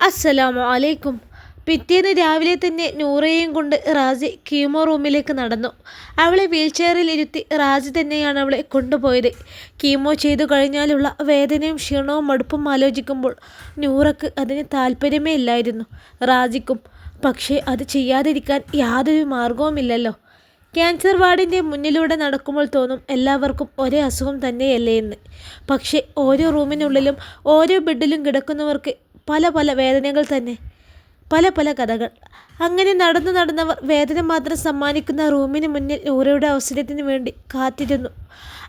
അസ്സലാമു അലൈക്കും. പിറ്റേന്ന് രാവിലെ തന്നെ നൂറയെയും കൊണ്ട് റാജി കീമോ റൂമിലേക്ക് നടന്നു. അവളെ വീൽചെയറിൽ ഇരുത്തി റാജി തന്നെയാണ് അവളെ കൊണ്ടുപോയത്. കീമോ ചെയ്തു കഴിഞ്ഞാലുള്ള വേദനയും ക്ഷീണവും മടുപ്പും ആലോചിക്കുമ്പോൾ നൂറക്ക് അതിന് താല്പര്യമേ ഇല്ലായിരുന്നു. റാസിക്കും പക്ഷേ അത് ചെയ്യാതിരിക്കാൻ യാതൊരു മാർഗവുമില്ലല്ലോ ക്യാൻസർ വാർഡിന്റെ മുന്നിലൂടെ നടക്കുമ്പോൾ തോന്നും എല്ലാവർക്കും ഒരേ അസുഖം തന്നെയല്ലേ എന്ന്. പക്ഷേ ഓരോ റൂമിനുള്ളിലും ഓരോ ബെഡിലും കിടക്കുന്നവർക്ക് പല പല വേദനകൾ തന്നെ. പല പല കഥകൾ. അങ്ങനെ നടന്നു നടന്നവർ വേദന മാത്രം സമ്മാനിക്കുന്ന റൂമിന് മുന്നിൽ നൂറയുടെ അവസരത്തിന് വേണ്ടി കാത്തിരുന്നു.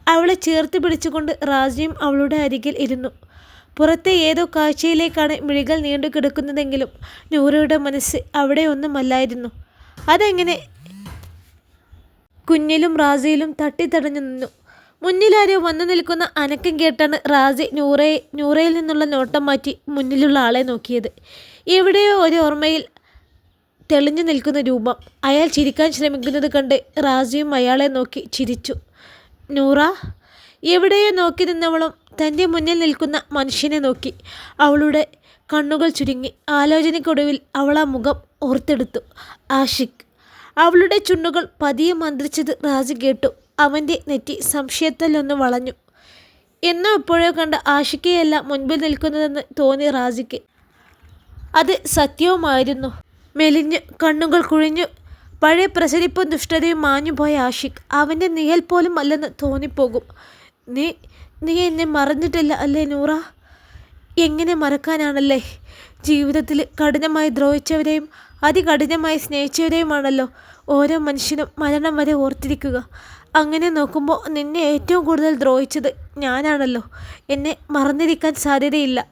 അവളെ ചേർത്ത് പിടിച്ചുകൊണ്ട് റാജിയും അവളുടെ അരികിൽ ഇരുന്നു. പുറത്തെ ഏതോ കാഴ്ചയിലേക്കാണ് മിഴികൾ നീണ്ടു കിടക്കുന്നതെങ്കിലും നൂറയുടെ മനസ്സ് അവിടെ ഒന്നുമല്ലായിരുന്നു. അതെങ്ങനെ? കുഞ്ഞിലും റാസിയിലും തട്ടിത്തടഞ്ഞു നിന്നു. മുന്നിലാരോ വന്നു നിൽക്കുന്ന അനക്കം കേട്ടാണ് റാസി നൂറയെ നൂറയിൽ നിന്നുള്ള നോട്ടം മാറ്റി മുന്നിലുള്ള ആളെ നോക്കിയത്. എവിടെയോ ഒരു ഓർമ്മയിൽ തെളിഞ്ഞു നിൽക്കുന്ന രൂപം. അയാൾ ചിരിക്കാൻ ശ്രമിക്കുന്നത് കണ്ട് റാസിയും അയാളെ നോക്കി ചിരിച്ചു. നൂറ എവിടെയോ നോക്കി നിന്നവളും തന്റെ മുന്നിൽ നിൽക്കുന്ന മനുഷ്യനെ നോക്കി. അവളുടെ കണ്ണുകൾ ചുരുങ്ങി. ആലോചനയ്ക്കൊടുവിൽ അവൾ ആ മുഖം ഓർത്തെടുത്തു. ആഷിഖ് അവളുടെ ചുണ്ടുകൾ പതിയെ മന്ത്രിച്ചത് റാസി കേട്ടു. അവന്റെ നെറ്റി സംശയത്തിലൊന്ന് വളഞ്ഞു. എന്നോ എപ്പോഴോ കണ്ട ആഷിക്കയല്ല മുൻപിൽ നിൽക്കുന്നതെന്ന് തോന്നി റാജിക്ക്. അത് സത്യവുമായിരുന്നു. മെലിഞ്ഞ് കണ്ണുകൾ കുഴിഞ്ഞു. പഴയ പ്രസരിപ്പും ദുഷ്ടതയും മാഞ്ഞുപോയ ആഷിഖ് അവന്റെ നിയൽ പോലും അല്ലെന്ന് തോന്നിപ്പോകും. നീ നീ എന്നെ മറന്നിട്ടില്ല അല്ലേ നൂറ? എങ്ങനെ മറക്കാനാണല്ലേ? ജീവിതത്തിൽ കഠിനമായി ദ്രോഹിച്ചവരെയും അതികഠിനമായി സ്നേഹിച്ചവരെയുമാണല്ലോ ഓരോ മനുഷ്യനും മരണം വരെ ഓർത്തിരിക്കുക. അങ്ങനെ നോക്കുമ്പോൾ നിന്നെ ഏറ്റവും കൂടുതൽ ദ്രോഹിച്ചത് ഞാനാണല്ലോ. എന്നെ മറന്നിരിക്കാൻ സാധ്യതയില്ല.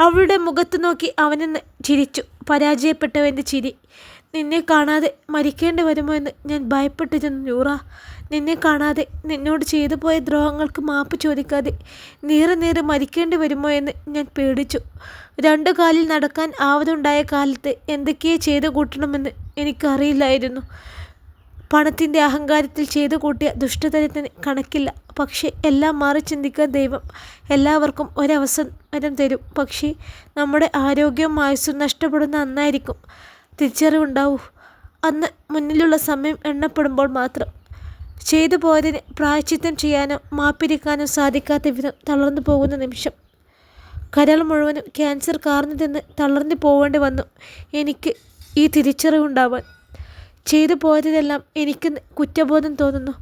അവളുടെ മുഖത്ത് നോക്കി അവനെന്ന് ചിരിച്ചു. പരാജയപ്പെട്ടവന്റെ ചിരി. നിന്നെ കാണാതെ മരിക്കേണ്ടി വരുമോ എന്ന് ഞാൻ ഭയപ്പെട്ടിരുന്നു നൂറ. നിന്നെ കാണാതെ നിന്നോട് ചെയ്തു പോയ ദ്രോഹങ്ങൾക്ക് മാപ്പ് ചോദിക്കാതെ നേരെ നേരെ മരിക്കേണ്ടി വരുമോ എന്ന് ഞാൻ പേടിച്ചു. രണ്ടു കാലിൽ നടക്കാൻ ആവതുണ്ടായ കാലത്ത് എന്തൊക്കെയോ ചെയ്തു കൂട്ടണമെന്ന് എനിക്കറിയില്ലായിരുന്നു. പണത്തിന്റെ അഹങ്കാരത്തിൽ ചെയ്തു കൂട്ടിയ ദുഷ്ടതരത്തിന് കണക്കില്ല. പക്ഷേ എല്ലാം മാറി ചിന്തിക്കാൻ ദൈവം എല്ലാവർക്കും ഒരവസരം തരും. പക്ഷേ നമ്മുടെ ആരോഗ്യവും ആയുസ്സും നഷ്ടപ്പെടുന്ന അന്നായിരിക്കും തിരിച്ചറിവുണ്ടാവൂ. അന്ന് മുന്നിലുള്ള സമയം എണ്ണപ്പെടുമ്പോൾ മാത്രം. ചെയ്തു പോയതിന് പ്രായച്ചിത്തം ചെയ്യാനോ മാപ്പിരിക്കാനോ സാധിക്കാത്ത വിധം തളർന്നു പോകുന്ന നിമിഷം. കരൾ മുഴുവനും ക്യാൻസർ കാർന്നു തിന്ന് തളർന്നു പോവേണ്ടി വന്നു. എനിക്ക് ഈ തിരിച്ചറിവുണ്ടാവാൻ ചെയ്തു പോയതിനെല്ലാം എനിക്ക് കുറ്റബോധം തോന്നുന്നു.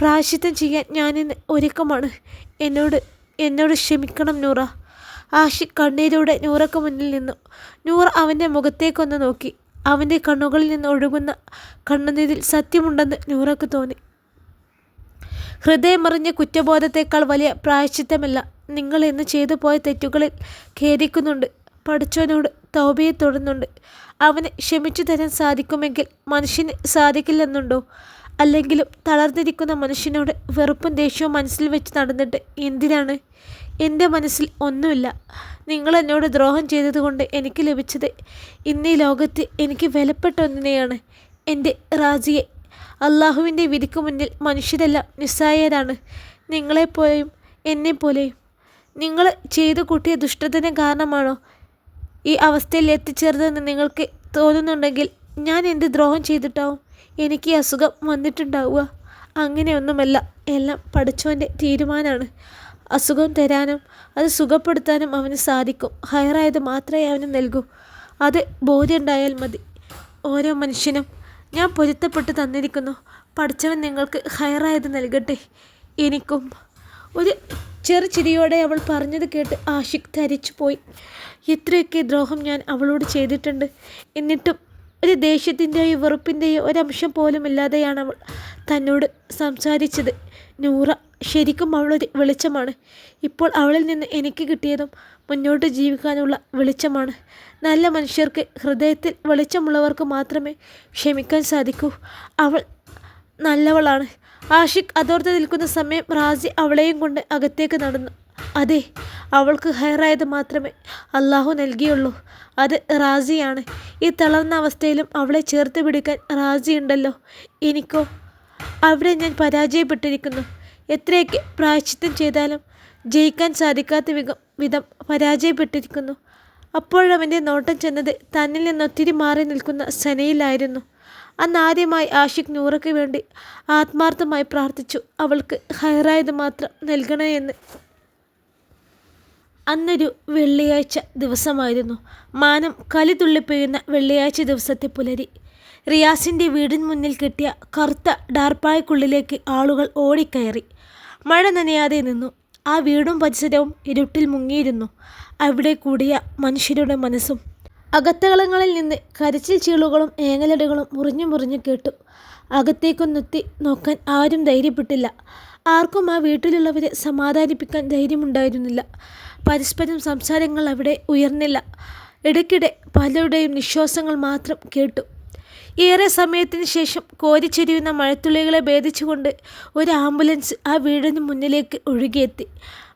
പ്രായശ്ചിത്തം ചെയ്യാൻ ഞാനിന്ന് ഒരുക്കമാണ്. എന്നോട് എന്നോട് ക്ഷമിക്കണം നൂറ. ആഷി കണ്ണീരോടെ നൂറക്ക് മുന്നിൽ നിന്നു. നൂറ അവന്റെ മുഖത്തേക്കൊന്ന് നോക്കി. അവന്റെ കണ്ണുകളിൽ നിന്ന് ഒഴുകുന്ന കണ്ണുനീരിൽ സത്യമുണ്ടെന്ന് നൂറക്ക് തോന്നി. ഹൃദയമറിഞ്ഞ കുറ്റബോധത്തേക്കാൾ വലിയ പ്രായശ്ചിത്തമല്ല. നിങ്ങൾ ഇന്ന് ചെയ്തു പോയ തെറ്റുകളിൽ ഖേദിക്കുന്നുണ്ട്. പഠിച്ചവനോട് തൗബയെ തൊടുന്നുണ്ട് അവന് ക്ഷമിച്ചു തരാൻ സാധിക്കുമെങ്കിൽ മനുഷ്യന് സാധിക്കില്ലെന്നുണ്ടോ? അല്ലെങ്കിലും തളർന്നിരിക്കുന്ന മനുഷ്യനോട് വെറുപ്പും ദേഷ്യവും മനസ്സിൽ വെച്ച് നടന്നിട്ട് എന്തിനാണ്? എന്റെ മനസ്സിൽ ഒന്നുമില്ല. നിങ്ങൾ എന്നോട് ദ്രോഹം ചെയ്തതുകൊണ്ട് എനിക്ക് ലഭിച്ചത് ഇന്നീ ലോകത്ത് എനിക്ക് വിലപ്പെട്ട ഒന്നിനെയാണ്. എന്റെ റാജിയെ അള്ളാഹുവിന്റെ വിധിക്ക് മുന്നിൽ മനുഷ്യരെല്ലാം നിസ്സായരാണ്. നിങ്ങളെപ്പോലെയും എന്നെപ്പോലെയും. നിങ്ങൾ ചെയ്തു കൂട്ടിയ ദുഷ്ടത്തിന് കാരണമാണോ ഈ അവസ്ഥയിൽ എത്തിച്ചേർന്നതെന്ന് നിങ്ങൾക്ക് തോന്നുന്നുണ്ടെങ്കിൽ ഞാൻ എന്ത് ദ്രോഹം ചെയ്തിട്ടാവും? എനിക്ക് ഈ അസുഖം വന്നിട്ടുണ്ടാവുക. അങ്ങനെയൊന്നുമല്ല. എല്ലാം പഠിച്ചവന്റെ തീരുമാനമാണ്. അസുഖം തരാനും അത് സുഖപ്പെടുത്താനും അവന് സാധിക്കും. ഹയറായത് മാത്രമേ അവന് നൽകൂ. അത് ബോധ്യമുണ്ടായാൽ മതി. ഓരോ മനുഷ്യനും ഞാൻ പൊരുത്തപ്പെട്ട് തന്നിരിക്കുന്നു. പഠിച്ചവൻ നിങ്ങൾക്ക് ഹയറായത് നൽകട്ടെ. എനിക്കും ഒരു ചെറു ചിരിയോടെ അവൾ പറഞ്ഞത് കേട്ട് ആഷിഖ് ധരിച്ചു പോയി. എത്രയൊക്കെ ദ്രോഹം ഞാൻ അവളോട് ചെയ്തിട്ടുണ്ട്. എന്നിട്ടും ഒരു ദേഷ്യത്തിന്റെയോ വെറുപ്പിന്റെയോ ഒരംശം പോലും ഇല്ലാതെയാണ് അവൾ തന്നോട് സംസാരിച്ചത്. നൂറ ശരിക്കും അവളൊരു വെളിച്ചമാണ്. ഇപ്പോൾ അവളിൽ നിന്ന് എനിക്ക് കിട്ടിയതും മുന്നോട്ട് ജീവിക്കാനുള്ള വെളിച്ചമാണ്. നല്ല മനുഷ്യർക്ക് ഹൃദയത്തിൽ വെളിച്ചമുള്ളവർക്ക് മാത്രമേ ക്ഷമിക്കാൻ സാധിക്കൂ. അവൾ നല്ലവളാണ്. ആഷിഖ് അതോർത്ത് നിൽക്കുന്ന സമയം റാസി അവളെയും കൊണ്ട് അകത്തേക്ക് നടന്നു. അതെ അവൾക്ക് ഹയറായത് മാത്രമേ അള്ളാഹു നൽകിയുള്ളൂ. അത് റാസിയാണ്. ഈ തളർന്ന അവസ്ഥയിലും അവളെ ചേർത്ത് പിടിക്കാൻ റാജി ഉണ്ടല്ലോ. എനിക്കോ? അവിടെ ഞാൻ പരാജയപ്പെട്ടിരിക്കുന്നു. എത്രയൊക്കെ പ്രായശ്ചിത്തം ചെയ്താലും ജയിക്കാൻ സാധിക്കാത്ത വിധം വിധം പരാജയപ്പെട്ടിരിക്കുന്നു. അപ്പോഴവന്റെ നോട്ടം ചെന്നത് തന്നിൽ നിന്ന് ഒത്തിരി മാറി നിൽക്കുന്ന സനയിലായിരുന്നു. അന്നാദ്യമായി ആഷിഖ് നൂറയ്ക്ക് വേണ്ടി ആത്മാർത്ഥമായി പ്രാർത്ഥിച്ചു. അവൾക്ക് ഹയറായത് മാത്രം നൽകണേ എന്ന്. അന്നൊരു വെള്ളിയാഴ്ച ദിവസമായിരുന്നു. മാനം കലി തുള്ളിപ്പെയ്യുന്ന വെള്ളിയാഴ്ച ദിവസത്തെ പുലരി. റിയാസിന്റെ വീടിന് മുന്നിൽ കിട്ടിയ കറുത്ത ഡാർപ്പായക്കുള്ളിലേക്ക് ആളുകൾ ഓടിക്കയറി. മഴ നനയാതെ നിന്നു. ആ വീടും പരിസരവും ഇരുട്ടിൽ മുങ്ങിയിരുന്നു. അവിടെ കൂടിയ മനുഷ്യരുടെ മനസ്സും അകത്തളങ്ങളിൽ നിന്ന് കരച്ചിൽ ചീളുകളും ഏങ്ങലടികളും മുറിഞ്ഞു മുറിഞ്ഞു കേട്ടു. അകത്തേക്കൊന്നെത്തി നോക്കാൻ ആരും ധൈര്യപ്പെട്ടില്ല. ആർക്കും ആ വീട്ടിലുള്ളവരെ സമാധാനിപ്പിക്കാൻ ധൈര്യമുണ്ടായിരുന്നില്ല. പരസ്പരം സംസാരങ്ങൾ അവിടെ ഉയർന്നില്ല. ഇടയ്ക്കിടെ പലരുടെയും നിശ്വാസങ്ങൾ മാത്രം കേട്ടു. ഏറെ സമയത്തിന് ശേഷം കോരിച്ചെരിയുന്ന മഴത്തുള്ളികളെ ഭേദിച്ചുകൊണ്ട് ഒരു ആംബുലൻസ് ആ വീടിന് മുന്നിലേക്ക് ഒഴുകിയെത്തി.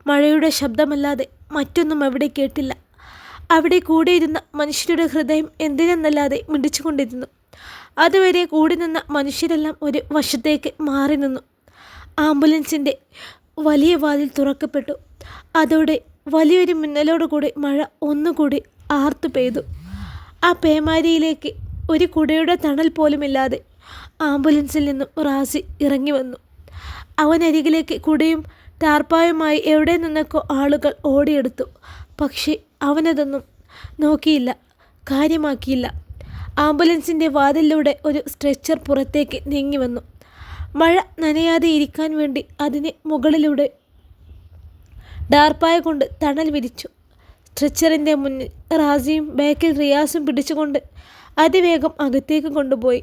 മഴയുടെ ശബ്ദമല്ലാതെ മറ്റൊന്നും അവിടെ കേട്ടില്ല. അവിടെ കൂടിയിരുന്ന മനുഷ്യരുടെ ഹൃദയം എന്തിനെന്നല്ലാതെ മിടിച്ചുകൊണ്ടിരുന്നു അതുവരെ കൂടി നിന്ന മനുഷ്യരെല്ലാം ഒരു വശത്തേക്ക് മാറി നിന്നു. ആംബുലൻസിന്റെ വലിയ വാതിൽ തുറക്കപ്പെട്ടു. അതോടെ വലിയൊരു മിന്നലോടുകൂടി മഴ ഒന്നുകൂടി ആർത്തു പെയ്തു. ആ പേമാരിയിലേക്ക് ഒരു കുടയുടെ തണൽ പോലുമില്ലാതെ ആംബുലൻസിൽ നിന്നും റാസി ഇറങ്ങി വന്നു. അവനരികിലേക്ക് കുടയും ടാർപ്പായുമായി എവിടെ നിന്നൊക്കെ ആളുകൾ ഓടിയെടുത്തു. പക്ഷേ അവനതൊന്നും നോക്കിയില്ല കാര്യമാക്കിയില്ല. ആംബുലൻസിന്റെ വാതിലിലൂടെ ഒരു സ്ട്രെച്ചർ പുറത്തേക്ക് നീങ്ങി വന്നു. മഴ നനയാതെ ഇരിക്കാൻ വേണ്ടി അതിന് മുകളിലൂടെ ഡാർപ്പായ കൊണ്ട് തണൽ വിരിച്ചു. സ്ട്രെച്ചറിന്റെ മുന്നിൽ റാസിയും ബാക്കിൽ റിയാസും പിടിച്ചുകൊണ്ട് അതിവേഗം അകത്തേക്ക് കൊണ്ടുപോയി.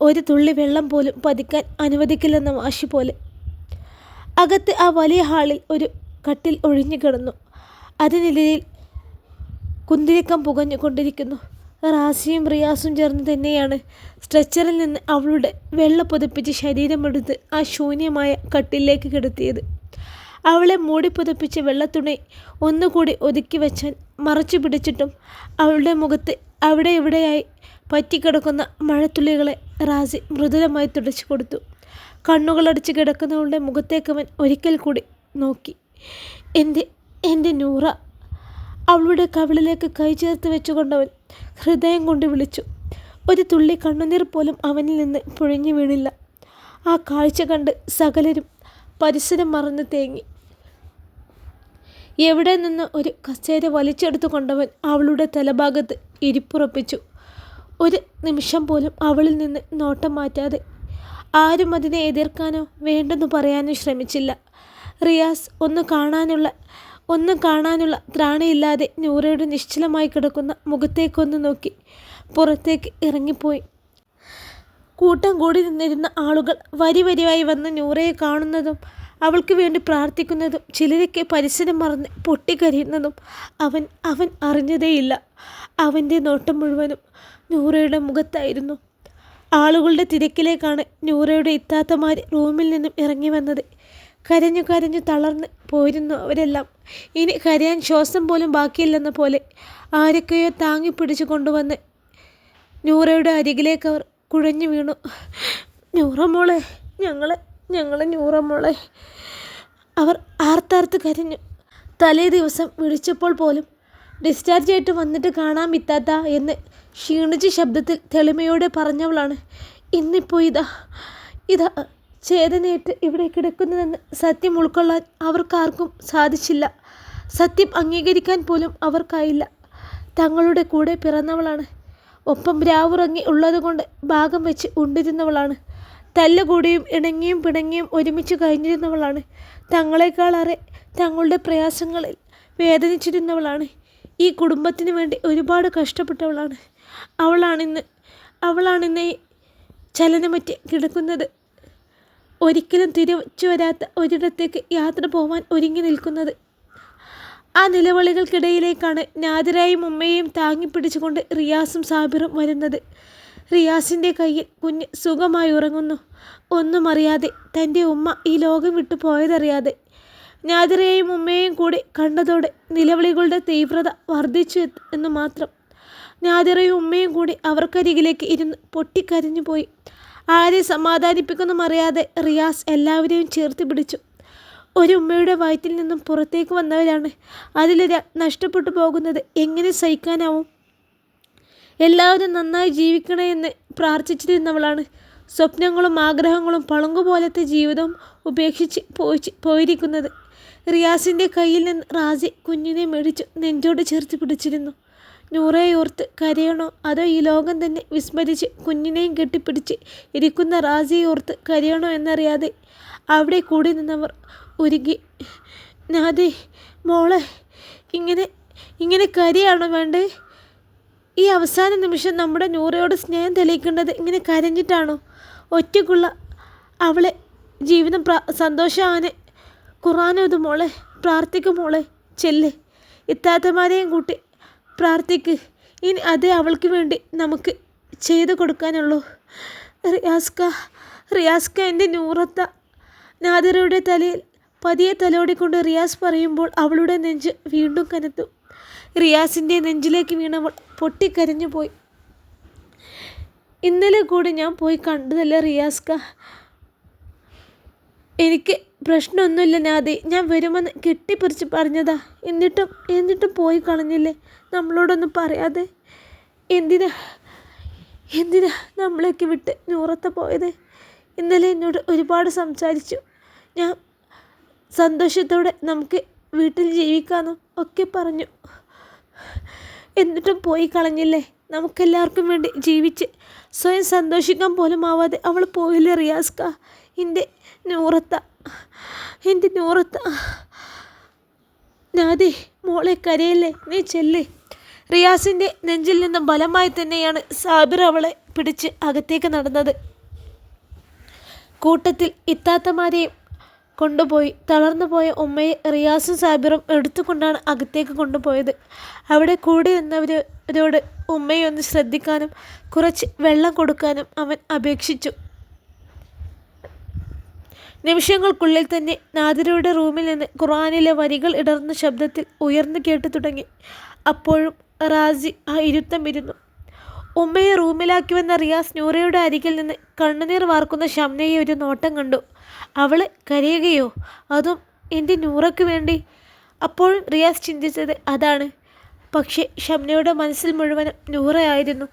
ഒരു തുള്ളി വെള്ളം പോലും പതിക്കാൻ അനുവദിക്കില്ലെന്ന വാശി പോലെ. അകത്ത് ആ വലിയ ഹാളിൽ ഒരു കട്ടിൽ ഒഴിഞ്ഞു കിടന്നു. അതിനിടയിൽ കുന്തിരിക്കം പുകഞ്ഞുകൊണ്ടിരിക്കുന്നു. റാസിയും റിയാസും ചേർന്ന് തന്നെയാണ്. സ്ട്രെച്ചറിൽ നിന്ന് അവളുടെ വെള്ള പുതപ്പിച്ച് ശരീരമെടുത്ത് ആ ശൂന്യമായ കട്ടിലേക്ക് കിടത്തിയത്. അവളെ മൂടി പുതപ്പിച്ച വെള്ളത്തുണി ഒന്നുകൂടി ഒതുക്കി വെച്ചാൽ മറച്ചു പിടിച്ചിട്ടും അവളുടെ മുഖത്ത് അവിടെ ഇവിടെയായി പറ്റിക്കിടക്കുന്ന മഴത്തുള്ളികളെ റാസി മൃദുലമായി തുടച്ചു കൊടുത്തു. കണ്ണുകളടച്ച് കിടക്കുന്നവളുടെ മുഖത്തേക്ക് അവൻ ഒരിക്കൽ കൂടി നോക്കി. എന്റെ എന്റെ നൂറ അവളുടെ കവിളിലേക്ക് കൈ ചേർത്ത് വെച്ചുകൊണ്ടവൻ ഹൃദയം കൊണ്ട് വിളിച്ചു. ഒരു തുള്ളി കണ്ണുനീർ പോലും അവനിൽ നിന്ന് പുഴിഞ്ഞു വീണില്ല. ആ കാഴ്ച കണ്ട് സകലരും പരിസരം മറന്ന് തേങ്ങി. എവിടെ നിന്ന് ഒരു കസേര വലിച്ചെടുത്തു കൊണ്ടവൻ അവളുടെ തലഭാഗത്ത് ഇരിപ്പുറപ്പിച്ചു. ഒരു നിമിഷം പോലും അവളിൽ നിന്ന് നോട്ടം മാറ്റാതെ ആരും അതിനെ എതിർക്കാനോ വേണ്ടെന്ന് പറയാനോ ശ്രമിച്ചില്ല. റിയാസ് ഒന്ന് കാണാനുള്ള ഒന്ന് കാണാനുള്ള ത്രാണിയില്ലാതെ നൂറയുടെ നിശ്ചലമായി കിടക്കുന്ന മുഖത്തേക്കൊന്ന് നോക്കി. പുറത്തേക്ക് ഇറങ്ങിപ്പോയി. കൂട്ടം കൂടി നിന്നിരുന്ന ആളുകൾ വരി വരിയായി വന്ന് നൂറയെ കാണുന്നതും അവൾക്ക് വേണ്ടി പ്രാർത്ഥിക്കുന്നതും ചിലരൊക്കെ പരിസരം മറന്ന് പൊട്ടിക്കരയുന്നതും അവൻ അവൻ അറിഞ്ഞതേയില്ല. അവന്റെ നോട്ടം മുഴുവനും നൂറയുടെ മുഖത്തായിരുന്നു. ആളുകളുടെ തിരക്കിലേക്കാണ് നൂറയുടെ ഇത്താത്തമാർ റൂമിൽ നിന്നും ഇറങ്ങി വന്നത്. കരഞ്ഞു കരഞ്ഞു തളർന്ന് പോയിരുന്നു അവരെല്ലാം. ഇനി കരയാൻ ശ്വാസം പോലും ബാക്കിയില്ലെന്ന പോലെ ആരൊക്കെയോ താങ്ങി പിടിച്ചു കൊണ്ടുവന്ന് നൂറയുടെ അരികിലേക്ക് അവർ കുഴഞ്ഞു വീണു. നൂറമോളെ ഞങ്ങളെ ഞങ്ങളെ നൂറമോളെ അവർ ആർത്താർത്ത് കരഞ്ഞു. തലേ ദിവസം വിളിച്ചപ്പോൾ പോലും ഡിസ്ചാർജ് ആയിട്ട് വന്നിട്ട് കാണാൻ പറ്റാത്ത എന്ന് ക്ഷീണിച്ച ശബ്ദത്തിൽ തെളിമയോടെ പറഞ്ഞവളാണ്. ഇന്നിപ്പോൾ ഇതാ ഇതാ ചേതനയേറ്റ് ഇവിടെ കിടക്കുന്നതെന്ന് സത്യം ഉൾക്കൊള്ളാൻ അവർക്കാർക്കും സാധിച്ചില്ല. സത്യം അംഗീകരിക്കാൻ പോലും അവർക്കായില്ല. തങ്ങളുടെ കൂടെ പിറന്നവളാണ്. ഒപ്പം രാവുറങ്ങി ഉള്ളതുകൊണ്ട് ഭാഗം വെച്ച് ഉണ്ടിരുന്നവളാണ്. തല്ലുകൂടിയും ഇണങ്ങിയും പിണങ്ങിയും ഒരുമിച്ച് കഴിഞ്ഞിരുന്നവളാണ്. തങ്ങളെക്കാളേറെ തങ്ങളുടെ പ്രയാസങ്ങളിൽ വേദനിച്ചിരുന്നവളാണ്. ഈ കുടുംബത്തിന് വേണ്ടി ഒരുപാട് കഷ്ടപ്പെട്ടവളാണ്. അവളാണിന്ന് അവളാണിന്ന് ചലനമറ്റ് കിടക്കുന്നത്. ഒരിക്കലും തിരിച്ചു വരാത്ത ഒരിടത്തേക്ക് യാത്ര പോവാൻ ഒരുങ്ങി നിൽക്കുന്നത്. ആ നിലവിളികൾക്കിടയിലേക്കാണ് നാദിരായും ഉമ്മയെയും താങ്ങി പിടിച്ചുകൊണ്ട് റിയാസും സാബിറും വരുന്നത്. റിയാസിന്റെ കയ്യിൽ കുഞ്ഞ് സുഖമായി ഉറങ്ങുന്നു. ഒന്നും അറിയാതെ തന്റെ ഉമ്മ ഈ ലോകം വിട്ടു പോയതറിയാതെ ഞാതിരയെയും ഉമ്മയെയും കൂടി കണ്ടതോടെ നിലവിളികളുടെ തീവ്രത വർദ്ധിച്ചു എന്ന് മാത്രം. നാദിറയും ഉമ്മയും കൂടി അവർക്കരികിലേക്ക് ഇരുന്ന് പൊട്ടിക്കരഞ്ഞു പോയി ആരെ സമാധാനിപ്പിക്കൊന്നും അറിയാതെ റിയാസ് എല്ലാവരെയും ചേർത്ത് പിടിച്ചു. ഒരു ഉമ്മയുടെ വയറ്റിൽ നിന്നും പുറത്തേക്ക് വന്നവരാണ്. അതിലൊരാൾ നഷ്ടപ്പെട്ടു പോകുന്നത് എങ്ങനെ സഹിക്കാനാവും? എല്ലാവരും നന്നായി ജീവിക്കണേ എന്ന് പ്രാർത്ഥിച്ചിരുന്നവളാണ്. സ്വപ്നങ്ങളും ആഗ്രഹങ്ങളും പളുങ്കുപോലത്തെ ജീവിതം ഉപേക്ഷിച്ച് പോയി പോയിരിക്കുന്നത്. റിയാസിന്റെ കയ്യിൽ നിന്ന് റാസി കുഞ്ഞിനെ മേടിച്ചു നെഞ്ചോട് ചേർത്ത് പിടിച്ചിരുന്നു. നൂറയോർത്ത് കരയണോ? അതോ ഈ ലോകം തന്നെ വിസ്മരിച്ച് കുഞ്ഞിനെയും കെട്ടിപ്പിടിച്ച് ഇരിക്കുന്ന റാസിയോർത്ത് കരയണോ എന്നറിയാതെ അവിടെ കൂടി നിന്നവർ ഉരുകി നാദേ മോളെ ഇങ്ങനെ ഇങ്ങനെ കരയാണോ വേണ്ടേ? ഈ അവസാന നിമിഷം നമ്മുടെ നൂറയോട് സ്നേഹം തെളിയിക്കേണ്ടത് ഇങ്ങനെ കരഞ്ഞിട്ടാണോ? ഒറ്റക്കുള്ള അവളെ ജീവിതം പ്ര സന്തോഷമാനെ ഖുറാനോത് മോളെ പ്രാർത്ഥിക്കും മോളെ ചെല്ല്. ഇത്താത്തമാരെയും കൂട്ടി പ്രാർത്ഥിക്ക്. ഇനി അതേ അവൾക്ക് വേണ്ടി നമുക്ക് ചെയ്തു കൊടുക്കാനുള്ളൂ. റിയാസ്ക റിയാസ്ക എന്റെ നൂറത്ത നാദിറയുടെ തലയിൽ പതിയെ തലോടിക്കൊണ്ട് റിയാസ് പറയുമ്പോൾ അവളുടെ നെഞ്ച് വീണ്ടും കനത്തു. റിയാസിന്റെ നെഞ്ചിലേക്ക് വീണവൾ പൊട്ടിക്കരഞ്ഞു പോയി ഇന്നലെ കൂടി ഞാൻ പോയി കണ്ടതല്ലേ റിയാസ്ക? എനിക്ക് പ്രശ്നമൊന്നുമില്ല നാദി ഞാൻ വരുമെന്ന് കെട്ടിപ്പറിച്ച് പറഞ്ഞതാ. എന്നിട്ടും എന്നിട്ടും പോയി കളഞ്ഞില്ലേ? നമ്മളോടൊന്നും പറയാതെ. എന്തിനാ എന്തിനാ നമ്മളെയൊക്കെ വിട്ട് നൂറത്തെ പോയത്? ഇന്നലെ എന്നോട് ഒരുപാട് സംസാരിച്ചു. ഞാൻ സന്തോഷത്തോടെ നമുക്ക് വീട്ടിൽ ജീവിക്കാമെന്നും ഒക്കെ പറഞ്ഞു. എന്നിട്ടും പോയി കളഞ്ഞില്ലേ? നമുക്കെല്ലാവർക്കും വേണ്ടി ജീവിച്ച് സ്വയം സന്തോഷിക്കാൻ പോലും ആവാതെ അവൾ പോയില്ലേ റിയാസ്ക? എന്റെ നൂറത്ത എന്റെ നൂറത്ത. നാദി മോളെ കരയല്ലേ? നീ ചെല്ലേ. റിയാസിന്റെ നെഞ്ചിൽ നിന്നും ബലമായി തന്നെയാണ് സാബിർ അവളെ പിടിച്ച് അകത്തേക്ക് നടന്നത്. കൂട്ടത്തിൽ ഇത്താത്തമാരെയും കൊണ്ടുപോയി തളർന്നു പോയ ഉമ്മയെ റിയാസും സാബിറും എടുത്തുകൊണ്ടാണ് അകത്തേക്ക് കൊണ്ടുപോയത്. അവിടെ കൂടി നിന്നവരോട് ഉമ്മയെ ഒന്ന് ശ്രദ്ധിക്കാനും കുറച്ച് വെള്ളം കൊടുക്കാനും അവൻ അപേക്ഷിച്ചു. നിമിഷങ്ങൾക്കുള്ളിൽ തന്നെ നാദിരയുടെ റൂമിൽ നിന്ന് ഖുർആാനിലെ വരികൾ ഇടർന്ന ശബ്ദത്തിൽ ഉയർന്നു കേട്ടു തുടങ്ങി. അപ്പോഴും റാസി ആ ഇരുത്തം ഇരുന്നു. ഉമ്മയെ റൂമിലാക്കി റിയാസ് നൂറയുടെ അരികിൽ നിന്ന് കണ്ണുനീർ വാർക്കുന്ന ഷംനയെ ഒരു നോട്ടം കണ്ടു. അവൾ കരയുകയോ? അതും എന്റെ നൂറയ്ക്ക് വേണ്ടി? അപ്പോഴും റിയാസ് ചിന്തിച്ചത് അതാണ്. പക്ഷേ ഷംനയുടെ മനസ്സിൽ മുഴുവനും നൂറയായിരുന്നു.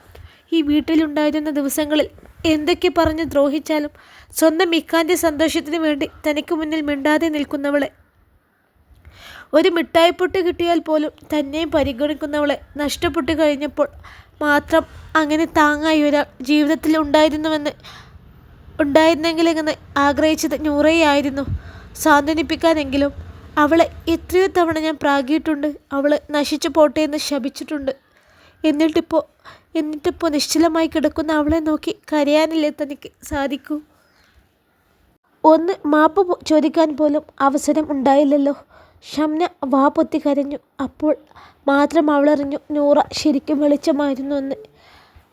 ഈ വീട്ടിലുണ്ടായിരുന്ന ദിവസങ്ങളിൽ എന്തൊക്കെ പറഞ്ഞ് ദ്രോഹിച്ചാലും സ്വന്തം ഇക്കാന്റെ സന്തോഷത്തിന് വേണ്ടി തനിക്ക് മുന്നിൽ മിണ്ടാതെ നിൽക്കുന്നവളെ. ഒരു മിഠായിപ്പൊട്ട് കിട്ടിയാൽ പോലും തന്നെയും പരിഗണിക്കുന്നവളെ നഷ്ടപ്പെട്ടു കഴിഞ്ഞപ്പോൾ മാത്രം അങ്ങനെ താങ്ങായി ഒരാൾ ജീവിതത്തിൽ ഉണ്ടായിരുന്നുവെന്ന് ഉണ്ടായിരുന്നെങ്കിലെന്ന് ആഗ്രഹിച്ചത് നൂറയായിരുന്നു സാന്ത്വനിപ്പിക്കാനെങ്കിലും അവളെ എത്രയോ തവണ ഞാൻ പ്രാഗിയിട്ടുണ്ട് അവൾ നശിച്ചു പോട്ടെ എന്ന് ശപിച്ചിട്ടുണ്ട്. എന്നിട്ടിപ്പോൾ എന്നിട്ടിപ്പോൾ നിശ്ചലമായി കിടക്കുന്ന അവളെ നോക്കി കരയാനല്ലേ തനിക്ക്? സാധിക്കൂ. ഒന്ന് മാപ്പ് ചോദിക്കാൻ പോലും അവസരം ഉണ്ടായില്ലല്ലോ. ഷംന വാ പൊത്തി കരഞ്ഞു. അപ്പോൾ മാത്രം അവളറിഞ്ഞു നൂറ ശരിക്കും വെളിച്ചമായിരുന്നു എന്ന്.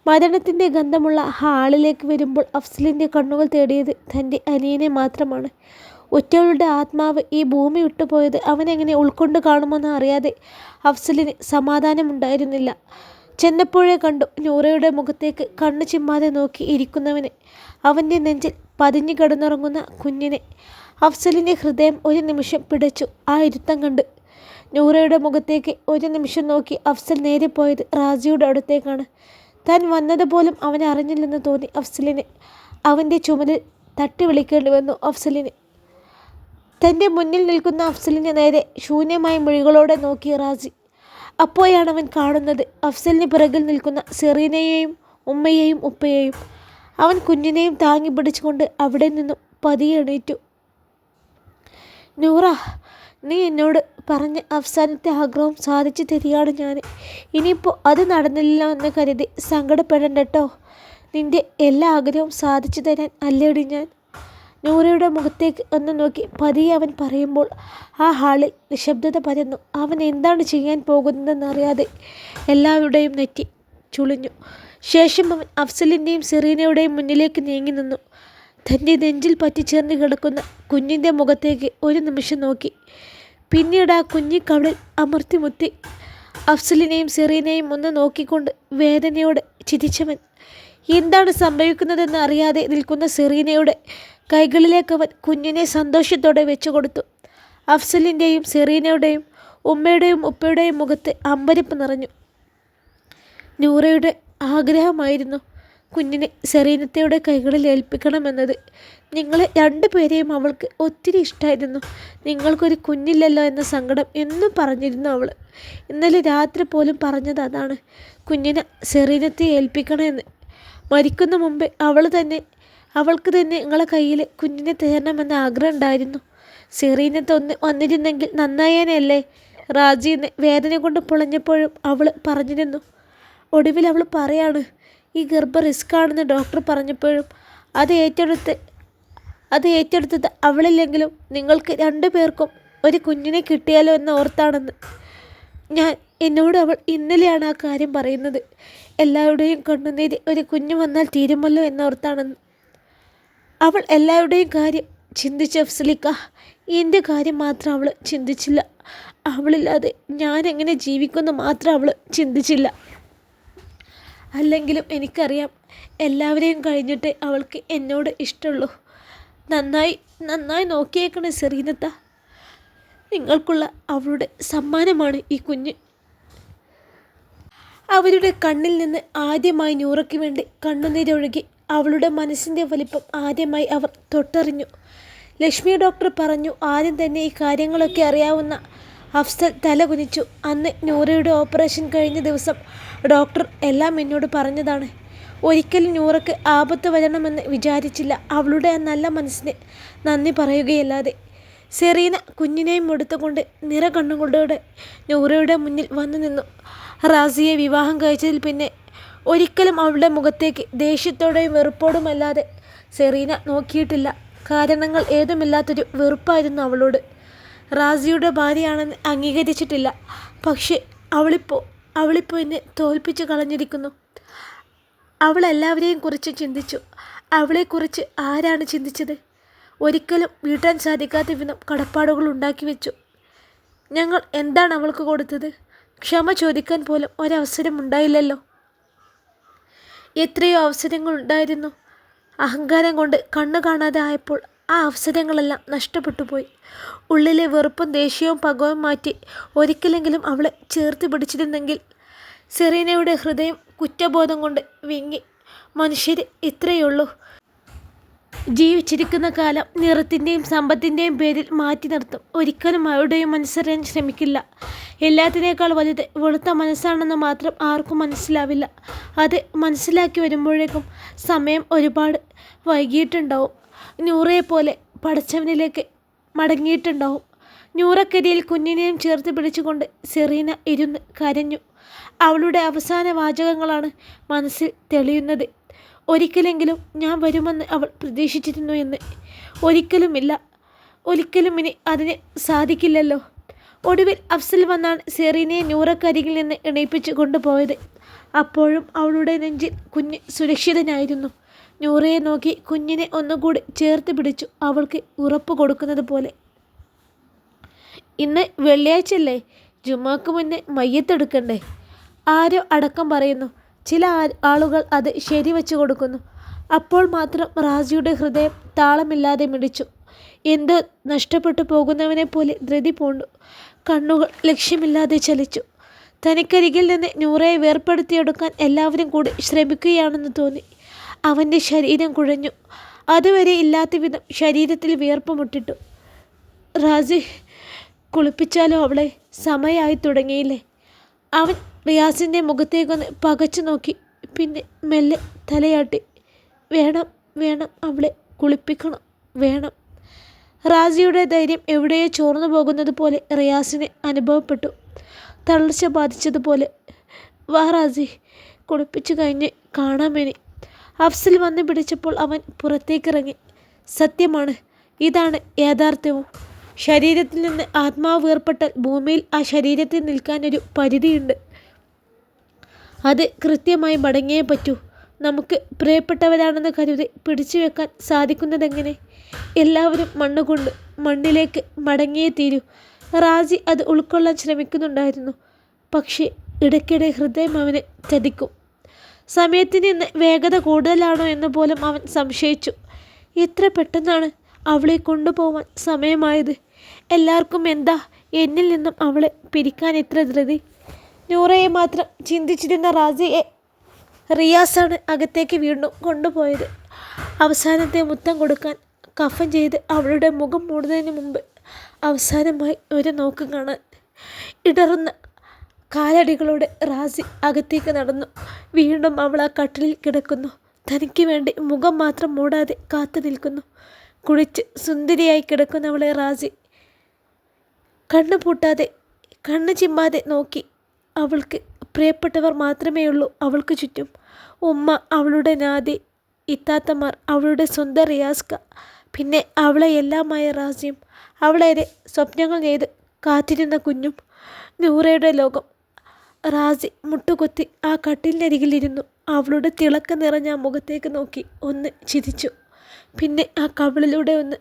മരണത്തിന്റെ ഗന്ധമുള്ള ഹാളിലേക്ക് വരുമ്പോൾ അഫ്സലിന്റെ കണ്ണുകൾ തേടിയത് തന്റെ അനിയനെ മാത്രമാണ്. ഒറ്റവളുടെ ആത്മാവ് ഈ ഭൂമി വിട്ടുപോയത് അവനെങ്ങനെ ഉൾക്കൊണ്ട് കാണുമെന്ന് അറിയാതെ അഫ്സലിന് സമാധാനമുണ്ടായിരുന്നില്ല. ചെന്നപ്പോഴേ കണ്ടു നൂറയുടെ മുഖത്തേക്ക് കണ്ണു ചിമ്മാതെ നോക്കി ഇരിക്കുന്നവനെ. അവന്റെ നെഞ്ചിൽ പതിഞ്ഞു കിടന്നുറങ്ങുന്ന കുഞ്ഞിനെ. അഫ്സലിന്റെ ഹൃദയം ഒരു നിമിഷം പിടച്ചു. ആ ഇരുത്തം കണ്ട് നൂറയുടെ മുഖത്തേക്ക് ഒരു നിമിഷം നോക്കി അഫ്സൽ നേരെ പോയത് റാജിയുടെ അടുത്തേക്കാണ്. താൻ വന്നതുപോലും അവൻ അറിഞ്ഞില്ലെന്ന് തോന്നി അഫ്സലിന്. അവന്റെ ചുമലിൽ തട്ടി വിളിക്കേണ്ടി വന്നു അഫ്സലിന്. തന്റെ മുന്നിൽ നിൽക്കുന്ന അഫ്സലിന് നേരെ ശൂന്യമായ മൊഴികളോടെ നോക്കി റാജി. അപ്പോഴാണ് അവൻ കാണുന്നത്. അഫ്സലിന് പിറകിൽ നിൽക്കുന്ന സെറീനയെയും ഉമ്മയെയും ഉപ്പയെയും അവൻ കുഞ്ഞിനെയും താങ്ങി പിടിച്ചുകൊണ്ട് അവിടെ നിന്നും പതിയെ എണീറ്റു. നൂറ നീ എന്നോട് പറഞ്ഞ അവസാനത്തെ ആഗ്രഹം സാധിച്ചു തരികയാണ് ഞാൻ. ഇനിയിപ്പോൾ അത് നടന്നില്ല എന്ന് കരുതി സങ്കടപ്പെടണ്ട കേട്ടോ നിന്റെ എല്ലാ ആഗ്രഹവും സാധിച്ചു തരാൻ അല്ലേടി ഞാൻ? നൂറയുടെ മുഖത്തേക്ക് ഒന്ന് നോക്കി. പതിയെ അവൻ പറയുമ്പോൾ ആ ഹാളിൽ നിശബ്ദത പരന്നു. അവൻ എന്താണ് ചെയ്യാൻ പോകുന്നതെന്നറിയാതെ എല്ലാവരുടെയും നെറ്റി ചുളിഞ്ഞു. ശേഷം അവൻ അഫ്സലിന്റെയും സെറീനയുടെയും മുന്നിലേക്ക് നീങ്ങി നിന്നു. തന്റെ നെഞ്ചിൽ പറ്റിച്ചേർന്ന് കിടക്കുന്ന കുഞ്ഞിന്റെ മുഖത്തേക്ക് ഒരു നിമിഷം നോക്കി. പിന്നീട് ആ കുഞ്ഞി കുഞ്ഞിക്കവളിൽ അമർത്തിമുത്തി അഫ്സലിനെയും സെറീനയും ഒന്ന് നോക്കിക്കൊണ്ട് വേദനയോടെ ചിരിച്ചവൻ എന്താണ് സംഭവിക്കുന്നതെന്ന് അറിയാതെ നിൽക്കുന്ന സെറീനയുടെ കൈകളിലേക്ക് അവൻ കുഞ്ഞിനെ സന്തോഷത്തോടെ വെച്ചു കൊടുത്തു അഫ്സലിന്റെയും സെറീനയുടെയും ഉമ്മയുടെയും ഉപ്പയുടെയും മുഖത്ത് അമ്പരിപ്പ് നിറഞ്ഞു. നൂറയുടെ ആഗ്രഹമായിരുന്നു കുഞ്ഞിനെ സെറീനത്തയുടെ കൈകളിൽ ഏൽപ്പിക്കണമെന്നത്. നിങ്ങളെ രണ്ടുപേരെയും അവൾക്ക് ഒത്തിരി ഇഷ്ടമായിരുന്നു നിങ്ങൾക്കൊരു കുഞ്ഞില്ലല്ലോ എന്ന സങ്കടം എന്നും പറഞ്ഞിരുന്നു അവൾ. ഇന്നലെ രാത്രി പോലും പറഞ്ഞത് അതാണ്. കുഞ്ഞിനെ സെറീനത്തെ ഏൽപ്പിക്കണമെന്ന്. മരിക്കുന്ന മുമ്പേ അവൾ തന്നെ അവൾക്ക് തന്നെ നിങ്ങളെ കയ്യിൽ കുഞ്ഞിനെ തരണമെന്ന് ആഗ്രഹം ഉണ്ടായിരുന്നു. സിറീനെ തൊന്ന് വന്നിരുന്നെങ്കിൽ നന്നായേനല്ലേ റാജീന്ന് വേദന കൊണ്ട് പൊളഞ്ഞപ്പോഴും അവൾ പറഞ്ഞിരുന്നു. ഒടുവിൽ അവൾ പറയാണ് ഈ ഗർഭ റിസ്ക് ആണെന്ന് ഡോക്ടർ പറഞ്ഞപ്പോഴും അത് ഏറ്റെടുത്ത് അത് ഏറ്റെടുത്തത് അവളില്ലെങ്കിലും നിങ്ങൾക്ക് രണ്ടു പേർക്കും ഒരു കുഞ്ഞിനെ കിട്ടിയാലോ എന്ന് ഓർത്താണെന്ന് ഞാൻ എന്നോട് അവൾ ഇന്നലെയാണ് ആ കാര്യം പറയുന്നത്. എല്ലാവരുടെയും കണ്ണുനീര് ഒരു കുഞ്ഞു വന്നാൽ തീരുമല്ലോ എന്നോർത്താണെന്ന് അവൾ എല്ലാവരുടെയും കാര്യം ചിന്തിച്ച അഫ്സലിക്ക എന്റെ കാര്യം മാത്രം അവൾ ചിന്തിച്ചില്ല. അവളില്ലാതെ ഞാൻ എങ്ങനെ ജീവിക്കുമെന്ന് മാത്രം അവൾ ചിന്തിച്ചില്ല. അല്ലെങ്കിലും എനിക്കറിയാം എല്ലാവരെയും കഴിഞ്ഞിട്ട് അവൾക്ക് എന്നോട് ഇഷ്ടമുള്ളൂ. നന്നായി നന്നായി നോക്കിയേക്കണേ സെറീനത്ത. നിങ്ങൾക്കുള്ള അവളുടെ സമ്മാനമാണ് ഈ കുഞ്ഞ്. അവരുടെ കണ്ണിൽ നിന്ന് ആദ്യമായി നൂറയ്ക്ക് വേണ്ടി കണ്ണുനീരൊഴുകി അവളുടെ മനസ്സിന്റെ വലിപ്പം ആദ്യമായി അവർ തൊട്ടറിഞ്ഞു. ലക്ഷ്മി ഡോക്ടർ പറഞ്ഞു ആദ്യം തന്നെ ഈ കാര്യങ്ങളൊക്കെ അറിയാവുന്ന അഫ്സൽ തല കുനിച്ചു. അന്ന് നൂറയുടെ ഓപ്പറേഷൻ കഴിഞ്ഞ ദിവസം ഡോക്ടർ എല്ലാം എന്നോട് പറഞ്ഞതാണ് ഒരിക്കലും നൂറയ്ക്ക് ആപത്ത് വരണമെന്ന് വിചാരിച്ചില്ല. അവളുടെ ആ നല്ല മനസ്സിന് നന്ദി പറയുകയല്ലാതെ. സെറീന കുഞ്ഞിനെയും എടുത്തുകൊണ്ട് നിറ കണ്ണുകൊണ്ടോടെ നൂറയുടെ മുന്നിൽ വന്നു നിന്നു. റാസിയെ വിവാഹം കഴിച്ചതിൽ പിന്നെ ഒരിക്കലും അവളുടെ മുഖത്തേക്ക് ദേഷ്യത്തോടെയും വെറുപ്പോടുമല്ലാതെ സെറീന നോക്കിയിട്ടില്ല. കാരണങ്ങൾ ഏതുമില്ലാത്തൊരു വെറുപ്പായിരുന്നു അവളോട്. റാസിയുടെ ഭാര്യയാണെന്ന് അംഗീകരിച്ചിട്ടില്ല. പക്ഷേ അവളിപ്പോൾ അവളിപ്പോൾ എന്നെ തോൽപ്പിച്ച് കളഞ്ഞിരിക്കുന്നു. അവൾ എല്ലാവരെയും കുറിച്ച് ചിന്തിച്ചു. അവളെക്കുറിച്ച് ആരാണ് ചിന്തിച്ചത്? ഒരിക്കലും വീട്ടാൻ സാധിക്കാത്ത വിധം കടപ്പാടുകൾ ഉണ്ടാക്കി വെച്ചു. ഞങ്ങൾ എന്താണ് അവൾക്ക് കൊടുത്തത്? ക്ഷമ ചോദിക്കാൻ പോലും ഒരവസരം ഉണ്ടായില്ലല്ലോ. എത്രയോ അവസരങ്ങൾ ഉണ്ടായിരുന്നു. അഹങ്കാരം കൊണ്ട് കണ്ണു കാണാതെ ആയപ്പോൾ ആ അവസരങ്ങളെല്ലാം നഷ്ടപ്പെട്ടു പോയി. ഉള്ളിലെ വെറുപ്പും ദേഷ്യവും പകവും മാറ്റി ഒരിക്കലെങ്കിലും അവളെ ചേർത്ത് പിടിച്ചിരുന്നെങ്കിൽ സെറീനയുടെ ഹൃദയം കുറ്റബോധം കൊണ്ട് വിങ്ങി. മനുഷ്യർ ഇത്രയുള്ളൂ ജീവിച്ചിരിക്കുന്ന കാലം നിറത്തിന്റെയും സമ്പത്തിന്റെയും പേരിൽ മാറ്റി നിർത്തും. ഒരിക്കലും അവരുടെയും മനസ്സറിയാൻ ശ്രമിക്കില്ല. എല്ലാത്തിനേക്കാൾ വലുത് വെളുത്ത മനസ്സാണെന്ന് മാത്രം ആർക്കും മനസ്സിലാവില്ല. അത് മനസ്സിലാക്കി വരുമ്പോഴേക്കും സമയം ഒരുപാട് വൈകിയിട്ടുണ്ടാവും. നൂറയെ പോലെ പടച്ചവനിലേക്ക് മടങ്ങിയിട്ടുണ്ടാവും. നൂറക്കരിയിൽ കുഞ്ഞിനെയും ചേർത്ത് പിടിച്ചുകൊണ്ട് സെറീന ഇരുന്ന് കരഞ്ഞു. അവളുടെ അവസാന വാചകങ്ങളാണ് മനസ്സിൽ തെളിയുന്നത്. ഒരിക്കലെങ്കിലും ഞാൻ വരുമെന്ന് അവൾ പ്രതീക്ഷിച്ചിരുന്നു എന്ന് ഒരിക്കലുമില്ല. ഒരിക്കലും ഇനി അതിന് സാധിക്കില്ലല്ലോ. ഒടുവിൽ അഫ്സൽ വന്നാണ് സെറീനയെ നൂറക്കരികിൽ നിന്ന് ഇണയിപ്പിച്ച് കൊണ്ടുപോയത്. അപ്പോഴും അവളുടെ നെഞ്ചിൽ കുഞ്ഞ് സുരക്ഷിതനായിരുന്നു. നൂറയെ നോക്കി കുഞ്ഞിനെ ഒന്നുകൂടി ചേർത്ത് പിടിച്ചു അവൾക്ക് ഉറപ്പ് കൊടുക്കുന്നത് പോലെ. ഇന്ന് വെള്ളിയാഴ്ചയല്ലേ? ജുമാക്ക് മുന്നേ മയ്യത്തെടുക്കണ്ടേ? ആരോ അടക്കം പറയുന്നു. ചില ആളുകൾ അത് ശരിവെച്ചു കൊടുക്കുന്നു. അപ്പോൾ മാത്രം റാജിയുടെ ഹൃദയം താളമില്ലാതെ മിടിച്ചു. എന്തോ നഷ്ടപ്പെട്ടു പോകുന്നവനെ പോലെ ധൃതി പൂണ്ടു. കണ്ണുകൾ ലക്ഷ്യമില്ലാതെ ചലിച്ചു. തനിക്കരികിൽ നിന്ന് നൂറയെ വേർപ്പെടുത്തിയെടുക്കാൻ എല്ലാവരും കൂടി ശ്രമിക്കുകയാണെന്ന് തോന്നി. അവന്റെ ശരീരം കുഴഞ്ഞു. അതുവരെ ഇല്ലാത്ത വിധം ശരീരത്തിൽ വിയർപ്പ് മുട്ടിട്ടു കുളിപ്പിച്ചാലോ അവളെ? സമയമായി തുടങ്ങിയില്ലേ? അവൻ റിയാസിന്റെ മുഖത്തേക്കൊന്ന് പകച്ചു നോക്കി. പിന്നെ മെല്ലെ തലയാട്ടി വേണം വേണം അവളെ കുളിപ്പിക്കണം വേണം. റാജിയുടെ ധൈര്യം എവിടെയോ ചോർന്നു പോകുന്നത് പോലെ റിയാസിന് അനുഭവപ്പെട്ടു. തളർച്ച ബാധിച്ചതുപോലെ വാ റാജി കുളിപ്പിച്ചു കഴിഞ്ഞ് കാണാമേനി അഫ്സൽ വന്ന് പിടിച്ചപ്പോൾ അവൻ പുറത്തേക്കിറങ്ങി. സത്യമാണ് ഇതാണ് യാഥാർത്ഥ്യവും. ശരീരത്തിൽ നിന്ന് ആത്മാവ് വേർപ്പെട്ടാൽ ഭൂമിയിൽ ആ ശരീരത്തിൽ നിൽക്കാനൊരു പരിധിയുണ്ട്. അത് കൃത്യമായി മടങ്ങിയേ പറ്റൂ. നമുക്ക് പ്രിയപ്പെട്ടവരാണെന്ന് കരുതി പിടിച്ചു വെക്കാൻ സാധിക്കുന്നതെങ്ങനെ? എല്ലാവരും മണ്ണുകൊണ്ട് മണ്ണിലേക്ക് മടങ്ങിയേ തീരൂ. റാജി അത് ഉൾക്കൊള്ളാൻ ശ്രമിക്കുന്നുണ്ടായിരുന്നു. പക്ഷേ ഇടയ്ക്കിടെ ഹൃദയം അവനെ ചതിക്കും. സമയത്തിന് ഇന്ന് വേഗത കൂടുതലാണോ എന്ന് പോലും അവൻ സംശയിച്ചു. എത്ര പെട്ടെന്നാണ് അവളെ കൊണ്ടുപോവാൻ സമയമായത്? എല്ലാവർക്കും എന്താ എന്നിൽ നിന്നും അവളെ പിരിക്കാൻ എത്ര ധൃതി? നൂറയെ മാത്രം ചിന്തിച്ചിരുന്ന റാസിയെ റിയാസാണ് അകത്തേക്ക് വീണ്ടും കൊണ്ടുപോയത്. അവസാനത്തെ മുത്തം കൊടുക്കാൻ കഫൻ ചെയ്ത് അവളുടെ മുഖം മൂടുന്നതിന് മുമ്പ് അവസാനമായി ഒരു നോക്ക് കാണാൻ ഇടറുന്ന കാലടികളോടെ റാസി അകത്തേക്ക് നടന്നു. വീണ്ടും അവൾ ആ കട്ടിലിൽ കിടക്കുന്നു. തനിക്ക് വേണ്ടി മുഖം മാത്രം മൂടാതെ കാത്തു നിൽക്കുന്നു. കുളിച്ച് സുന്ദരിയായി കിടക്കുന്നവളെ റാസി കണ്ണു പൂട്ടാതെ കണ്ണു ചിമ്മാതെ നോക്കി അവൾക്ക് പ്രിയപ്പെട്ടവർ മാത്രമേ ഉള്ളൂ അവൾക്ക് ചുറ്റും. ഉമ്മ അവളുടെ നാദി ഇത്താത്തമാർ അവളുടെ സ്വന്തം റിയാസ്ക. പിന്നെ അവളെ എല്ലാമായ റാസിയും അവളേറെ സ്വപ്നങ്ങൾ ചെയ്ത് കാത്തിരുന്ന കുഞ്ഞും നൂറയുടെ ലോകം. റാസി മുട്ടുകുത്തി ആ കട്ടിലിനരികിലിരുന്നു. അവളുടെ തിളക്കം നിറഞ്ഞ മുഖത്തേക്ക് നോക്കി ഒന്ന് ചിരിച്ചു. പിന്നെ ആ കവിളിലൂടെ ഒന്ന്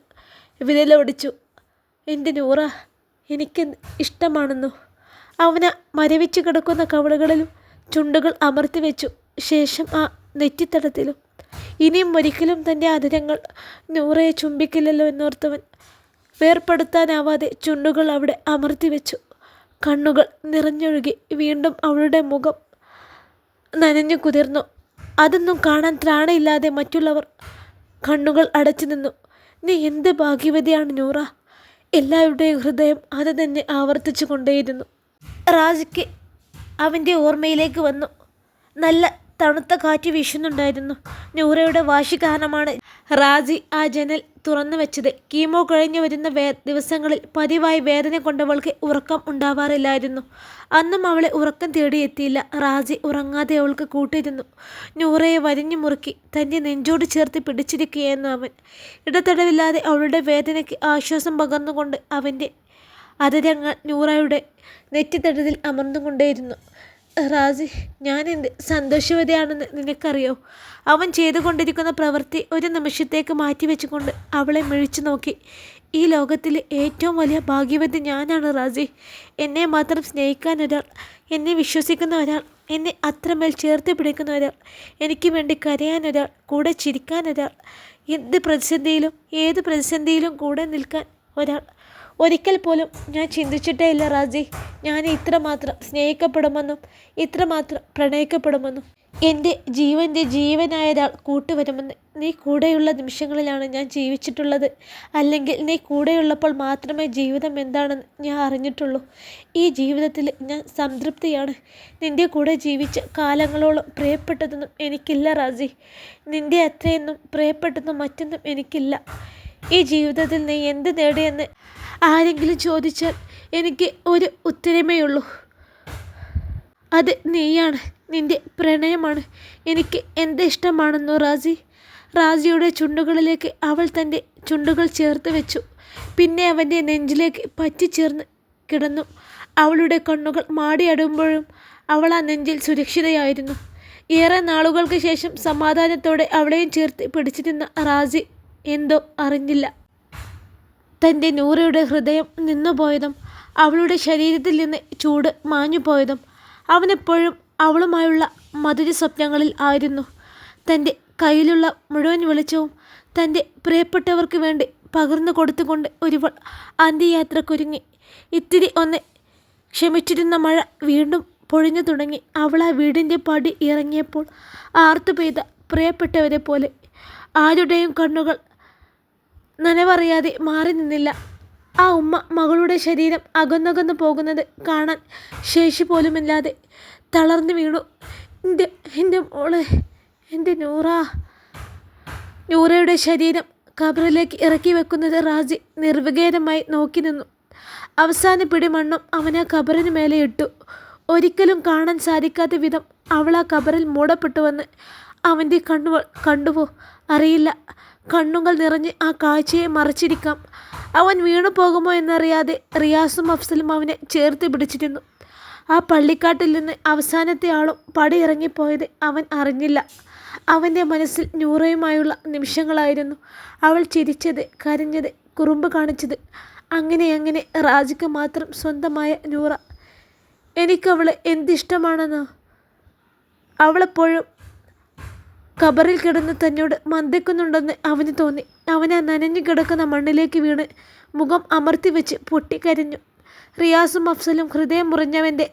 വിരലോടിച്ചു. എന്റെ നൂറ? എനിക്ക് ഇഷ്ടമാണെന്നോ? അവന മരവിച്ചു കിടക്കുന്ന കവളുകളിലും ചുണ്ടുകൾ അമർത്തി വെച്ചു. ശേഷം ആ നെറ്റിത്തടത്തിലും ഇനിയും ഒരിക്കലും തന്റെ അതിരങ്ങൾ നൂറയെ ചുംബിക്കില്ലല്ലോ എന്നോർത്തവൻ വേർപ്പെടുത്താനാവാതെ ചുണ്ടുകൾ അവിടെ അമർത്തി വെച്ചു. കണ്ണുകൾ നിറഞ്ഞൊഴുകി വീണ്ടും അവളുടെ മുഖം നനഞ്ഞു കുതിർന്നു. അതൊന്നും കാണാൻ ത്രാണയില്ലാതെ മറ്റുള്ളവർ കണ്ണുകൾ അടച്ചു നിന്നു. നീ എന്ത് ഭാഗ്യവതിയാണ് നൂറ? എല്ലാവരുടെയും ഹൃദയം അത് തന്നെ ആവർത്തിച്ചു കൊണ്ടേയിരുന്നു. റാജിക്ക് അവന്റെ ഓർമ്മയിലേക്ക് വന്നു. നല്ല തണുത്ത കാറ്റ് വീശുന്നുണ്ടായിരുന്നു. നൂറയുടെ വാശി കാരണമാണ് റാജി ആ ജനൽ തുറന്നു വെച്ചത്. കീമോ കഴിഞ്ഞു വരുന്ന വേ ദിവസങ്ങളിൽ പതിവായി വേദന കൊണ്ടവൾക്ക് ഉറക്കം ഉണ്ടാവാറില്ലായിരുന്നു. അന്നും അവളെ ഉറക്കം തേടിയെത്തിയില്ല. റാജി ഉറങ്ങാതെ അവൾക്ക് കൂട്ടിരുന്നു. നൂറയെ വരിഞ്ഞു മുറുക്കി തന്റെ നെഞ്ചോട് ചേർത്ത് പിടിച്ചിരിക്കുകയായിരുന്നു അവൻ. ഇടതടവില്ലാതെ അവളുടെ വേദനയ്ക്ക് ആശ്വാസം പകർന്നുകൊണ്ട് അവന്റെ അതിരങ്ങൾ നൂറയുടെ നെറ്റിത്തടത്തിൽ അമർന്നുകൊണ്ടേയിരുന്നു. റാസി ഞാൻ എന്ത് സന്തോഷവതിയാണെന്ന് നിനക്കറിയോ? അവൻ ചെയ്തുകൊണ്ടിരിക്കുന്ന പ്രവൃത്തി ഒരു നിമിഷത്തേക്ക് മാറ്റിവെച്ചുകൊണ്ട് അവളെ മിഴിച്ചു നോക്കി. ഈ ലോകത്തിലെ ഏറ്റവും വലിയ ഭാഗ്യവതി ഞാനാണ് റാസി. എന്നെ മാത്രം സ്നേഹിക്കാൻ ഒരാൾ എന്നെ വിശ്വസിക്കുന്ന ഒരാൾ എന്നെ അത്രമേൽ ചേർത്ത് പിടിക്കുന്ന ഒരാൾ എനിക്ക് വേണ്ടി കരയാൻ ഒരാൾ കൂടെ ചിരിക്കാൻ ഒരാൾ എന്ത് പ്രതിസന്ധിയിലും ഏത് പ്രതിസന്ധിയിലും കൂടെ നിൽക്കാൻ ഒരാൾ ഒരിക്കൽ പോലും ഞാൻ ചിന്തിച്ചിട്ടേ ഇല്ല റാജി ഞാൻ ഇത്രമാത്രം സ്നേഹിക്കപ്പെടുമെന്നും ഇത്രമാത്രം പ്രണയിക്കപ്പെടുമെന്നും. എന്റെ ജീവന്റെ ജീവനായ ഒരാൾ കൂട്ടുവരുമെന്ന് നീ കൂടെയുള്ള നിമിഷങ്ങളിലാണ് ഞാൻ ജീവിച്ചിട്ടുള്ളത്. അല്ലെങ്കിൽ നീ കൂടെയുള്ളപ്പോൾ മാത്രമേ ജീവിതം എന്താണെന്ന് ഞാൻ അറിഞ്ഞിട്ടുള്ളൂ. ഈ ജീവിതത്തിൽ ഞാൻ സംതൃപ്തിയാണ്. നിന്റെ കൂടെ ജീവിച്ച കാലങ്ങളോളം പ്രിയപ്പെട്ടതൊന്നും എനിക്കില്ല റാജി നിന്റെ അത്രയൊന്നും പ്രിയപ്പെട്ടതും മറ്റൊന്നും എനിക്കില്ല. ഈ ജീവിതത്തിൽ നീ എന്ത് നേടിയെന്ന് ആരെങ്കിലും ചോദിച്ചാൽ എനിക്ക് ഒരു ഉത്തരമേ ഉള്ളൂ അത് നീയാണ് നിന്റെ പ്രണയമാണ്. എനിക്ക് എന്ത് ഇഷ്ടമാണെന്നോ റാസി? റാസിയുടെ ചുണ്ടുകളിലേക്ക് അവൾ തന്റെ ചുണ്ടുകൾ ചേർത്ത് വെച്ചു. പിന്നെ അവന്റെ നെഞ്ചിലേക്ക് പറ്റിച്ചേർന്ന് കിടന്നു. അവളുടെ കണ്ണുകൾ മാടിയടുമ്പോഴും അവൾ ആ നെഞ്ചിൽ സുരക്ഷിതയായിരുന്നു. ഏറെ നാളുകൾക്ക് ശേഷം സമാധാനത്തോടെ അവളെയും ചേർത്ത് പിടിച്ചിരുന്ന റാസി എന്തോ അറിഞ്ഞില്ല. തന്റെ നൂറയുടെ ഹൃദയം നിന്നുപോയതും അവളുടെ ശരീരത്തിൽ നിന്ന് ചൂട് മാഞ്ഞുപോയതും അവനെപ്പോഴും അവളുമായുള്ള മധുര സ്വപ്നങ്ങളിൽ ആയിരുന്നു. തന്റെ കയ്യിലുള്ള മുഴുവൻ വെളിച്ചവും തന്റെ പ്രിയപ്പെട്ടവർക്ക് വേണ്ടി പകർന്നു കൊടുത്തുകൊണ്ട് ഒരുവൾ അന്ത്യയാത്രക്കൊരുങ്ങി. ഇത്തിരി ഒന്ന് ക്ഷമിച്ചിരുന്ന മഴ വീണ്ടും പൊഴിഞ്ഞു തുടങ്ങി. അവൾ ആ വീടിന്റെ പടി ഇറങ്ങിയപ്പോൾ ആർത്തു പെയ്ത പ്രിയപ്പെട്ടവരെ പോലെ ആരുടെയും കണ്ണുകൾ നനവറിയാതെ മാറി നിന്നില്ല. ആ ഉമ്മ മകളുടെ ശരീരം അകന്നകന്നു പോകുന്നത് കാണാൻ ശേഷി പോലുമില്ലാതെ തളർന്നു വീണു. എന്റെ എന്റെ മോളെ എന്റെ നൂറ. നൂറയുടെ ശരീരം കബറിലേക്ക് ഇറക്കി വെക്കുന്നത് റാജി നിർവികേരമായി നോക്കി നിന്നു. അവസാന പിടി മണ്ണും ആ കബറിന് മേലെ ഇട്ടു. ഒരിക്കലും കാണാൻ സാധിക്കാത്ത വിധം അവൾ ആ കബറിൽ മൂടപ്പെട്ടുവെന്ന് അവന്റെ കണ്ണുകൾ കണ്ടുവോ? അറിയില്ല. കണ്ണുകൾ നിറഞ്ഞ് ആ കാഴ്ചയെ മറച്ചിരിക്കാം. അവൻ വീണു പോകുമോ എന്നറിയാതെ റിയാസും അഫ്സലും അവനെ ചേർത്ത് പിടിച്ചിരുന്നു. ആ പള്ളിക്കാട്ടിൽ നിന്ന് അവസാനത്തെ ആളും പടിയിറങ്ങിപ്പോയത് അവൻ അറിഞ്ഞില്ല. അവന്റെ മനസ്സിൽ നൂറയുമായുള്ള നിമിഷങ്ങളായിരുന്നു. അവൾ ചിരിച്ചത് കരഞ്ഞത് കുറുമ്പ് കാണിച്ചത്. അങ്ങനെ അങ്ങനെ റാജിക്ക് മാത്രം സ്വന്തമായ നൂറ. എനിക്കവളെ എന്തിഷ്ടമാണെന്നോ? അവളെപ്പോഴും ഖബറിൽ കിടന്ന് തന്നോട് മന്ദിക്കുന്നുണ്ടെന്ന് അവന് തോന്നി. അവൻ ആ നനഞ്ഞു കിടക്കുന്ന മണ്ണിലേക്ക് വീണ് മുഖം അമർത്തി വെച്ച് പൊട്ടിക്കരഞ്ഞു. റിയാസും അഫ്സലും ഹൃദയം മുറിഞ്ഞവന്റെ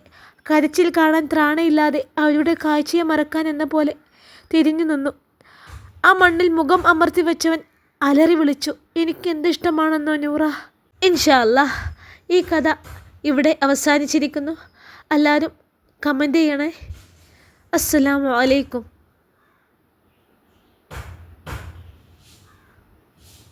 കരച്ചിൽ കാണാൻ ത്രാണയില്ലാതെ അവരുടെ കാഴ്ചയെ മറക്കാൻ എന്ന പോലെ തിരിഞ്ഞു നിന്നു. ആ മണ്ണിൽ മുഖം അമർത്തി വെച്ചവൻ അലറി വിളിച്ചു എനിക്ക് എന്തിഷ്ടമാണെന്നോ നൂറ? ഇൻഷാ അല്ലാ ഈ കഥ ഇവിടെ അവസാനിച്ചിരിക്കുന്നു. എല്ലാവരും കമന്റ് ചെയ്യണേ. അസ്സലാമു അലൈക്കും.